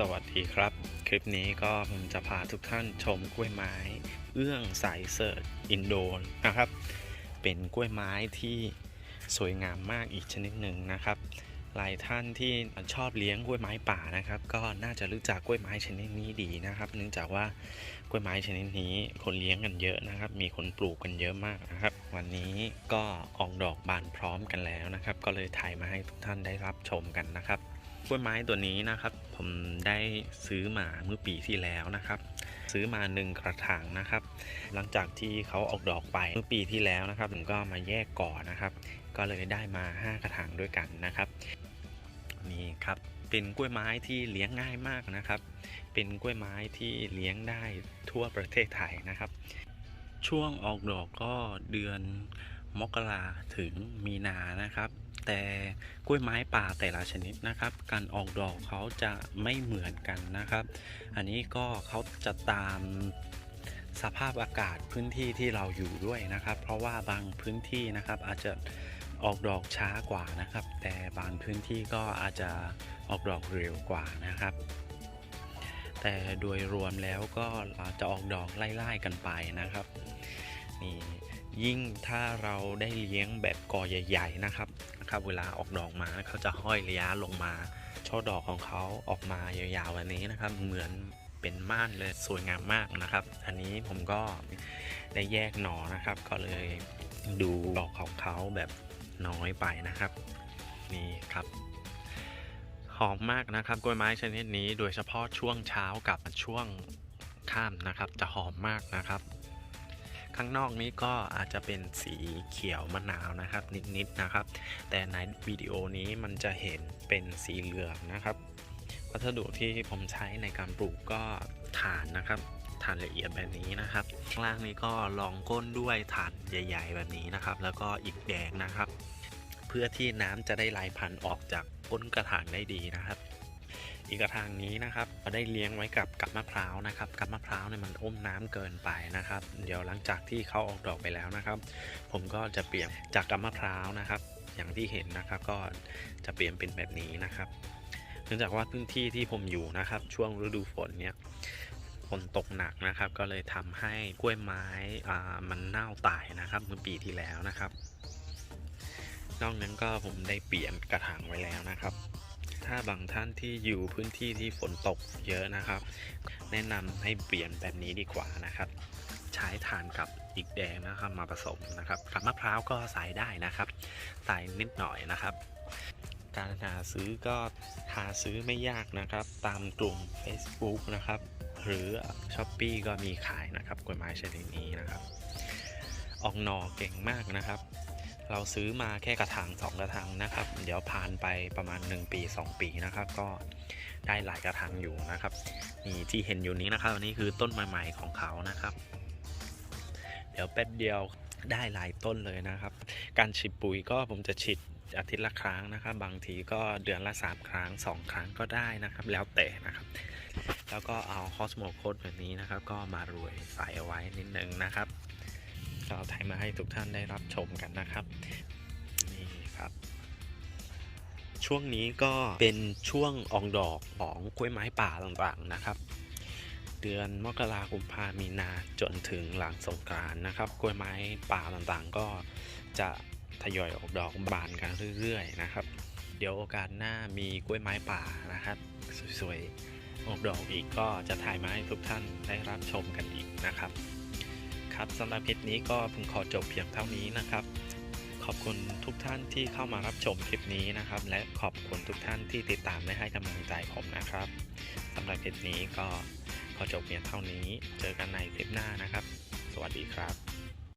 สวัสดีครับ คลิปนี้ก็ผมจะพาทุกท่านชมกล้วยไม้ เอื้องสายเสิร์ชอินโดนะครับ เป็นกล้วยไม้ที่สวยงามมากอีกชนิดหนึ่งนะครับ หลายท่านที่ชอบเลี้ยงกล้วยไม้ป่านะครับ ก็น่าจะรู้จักกล้วยไม้ชนิดนี้ดีนะครับ เนื่องจากว่ากล้วยไม้ชนิดนี้คนเลี้ยงกันเยอะนะครับ มีคนปลูกกันเยอะมากนะครับ วันนี้ก็ออกดอกบานพร้อมกันแล้วนะครับ ก็เลยถ่ายมาให้ทุกท่านได้รับชมกันนะครับ กล้วยไม้ตัวนี้นะครับ ผมได้ซื้อมาเมื่อปีที่แล้วนะครับ ซื้อมาหนึ่งกระถางนะครับ หลังจากที่เขาออกดอกไปเมื่อปีที่แล้วนะครับ ผมก็มาแยกก่อนะครับ ก็เลยได้มา 5 กระถางด้วยกันนะครับ นี่ครับเป็นกล้วยไม้ที่เลี้ยงง่ายมากนะครับ เป็นกล้วยไม้ที่เลี้ยงได้ทั่วประเทศไทยนะครับ ช่วงออกดอกก็เดือน มกราถึงมีนานะครับ แต่กล้วยไม้ป่าแต่ละชนิดนะครับ การออกดอกเขาจะไม่เหมือนกันนะครับ อันนี้ก็เขาจะตามสภาพอากาศพื้นที่ที่เราอยู่ด้วยนะครับ เพราะว่าบางพื้นที่นะครับอาจจะออกดอกช้ากว่านะครับ แต่บางพื้นที่ก็อาจจะออกดอกเร็วกว่านะครับ แต่โดยรวมแล้วก็จะออกดอกไล่ๆกันไปนะครับนี่ ยิ่งถ้าเราได้เลี้ยงแบบกอใหญ่ ๆ นะครับนะครับ เวลาออกดอกมาเขาจะห้อยระยะลงมา ช่อดอกของเขาออกมายาวๆแบบนี้นะครับ เหมือนเป็นม่านเลยสวยงามมากนะครับ อันนี้ผมก็ได้แยกหนอนะครับ ก็เลยดูดอกของเขาแบบน้อยไปนะครับ นี่ครับหอมมากนะครับกล้วยไม้ชนิดนี้โดยเฉพาะช่วงเช้ากับช่วงค่ำนะครับ จะหอมมากนะครับ ข้างนอกนี้ก็อาจจะเป็นสีเขียวมะนาวนะครับ นิดๆนะครับ แต่ในวิดีโอนี้มันจะเห็นเป็นสีเหลืองนะครับ วัสดุที่ผมใช้ในการปลูกก็ถ่านนะครับถ่านละเอียดแบบนี้นะครับข้างล่างนี้ก็รองก้นด้วยถ่านใหญ่ ๆ แบบนี้นะครับ แล้วก็อิฐแดงนะครับ เพื่อที่น้ำจะได้ไหลผ่านออกจากก้นกระถางได้ดีนะครับ อีกกระถางนี้นะครับเราได้เลี้ยงไว้กับกับมะพร้าวนะครับ กับมะพร้าวเนี่ยมันอมน้ำเกินไปนะครับ เดี๋ยวหลังจากที่เขาออกดอกไปแล้วนะครับ ผมก็จะเปลี่ยนจากกับมะพร้าวนะครับ อย่างที่เห็นนะครับก็จะเปลี่ยนเป็นแบบนี้นะครับ เนื่องจากว่าพื้นที่ที่ผมอยู่นะครับ ช่วงฤดูฝนเนี่ยฝนตกหนักนะครับ ก็เลยทำให้กล้วยไม้อ่ามันเน่าตายนะครับเมื่อปีที่แล้วนะครับนอกนั้นก็ผมได้เปลี่ยนกระถางไว้แล้วนะครับ ถ้าบางท่านที่อยู่พื้นที่ที่ฝนตกเยอะนะครับ แนะนำให้เปลี่ยนแบบนี้ดีกว่านะครับ ใช้ถ่านกับอีกแดงนะครับมาผสมนะครับกับมะพร้าวก็ใส่ได้นะครับ ใส่นิดหน่อยนะครับ การหาซื้อก็หาซื้อไม่ยากนะครับ ตามกลุ่ม Facebook นะครับ หรือ s h อ p e e ก็มีขายนะครับกล้วยไม้ชนิดนี้นะครับ ออกหน่อเก่งมากนะครับ เราซื้อมาแค่กระถางสองกระถางนะครับ เดี๋ยวผ่านไปประมาณ 1 ปี 2 ปีนะครับ ก็ได้หลายกระถางอยู่นะครับนี่ที่เห็นอยู่นี้นะครับอันนี้คือต้นใหม่ๆของเขานะครับ เดี๋ยวแป๊บเดียวได้หลายต้นเลยนะครับ การฉีดปุ๋ยก็ผมจะฉีดอาทิตย์ละครั้งนะครับ บางทีก็เดือนละ 3 ครั้ง 2 ครั้งก็ได้นะครับ แล้วแต่นะครับ แล้วก็เอาคอสโมโคดแบบนี้นะครับ ก็มารวยใส่เอาไว้นิดนึงนะครับ ก็ถ่ายมาให้ทุกท่านได้รับชมกันนะครับนี่ครับ ช่วงนี้ก็เป็นช่วงออกดอกของกล้วยไม้ป่าต่างๆนะครับ เดือนมกราคมพามีนาจนถึงหลังสงกรานนะครับ กล้วยไม้ป่าต่างๆ ก็จะทยอยออกดอกบานกันเรื่อยๆนะครับ เดี๋ยวโอกาสหน้ามีกล้วยไม้ป่านะครับสวยๆออกดอกอีกก็จะถ่ายมาให้ทุกท่านได้รับชมกันอีกนะครับ ครับสำหรับคลิปนี้ก็ผมขอจบเพียงเท่านี้นะครับ ขอบคุณทุกท่านที่เข้ามารับชมคลิปนี้นะครับ และขอบคุณทุกท่านที่ติดตามและให้กำลังใจผมนะครับสำหรับคลิปนี้ก็ขอจบเพียงเท่านี้ เจอกันในคลิปหน้านะครับ สวัสดีครับ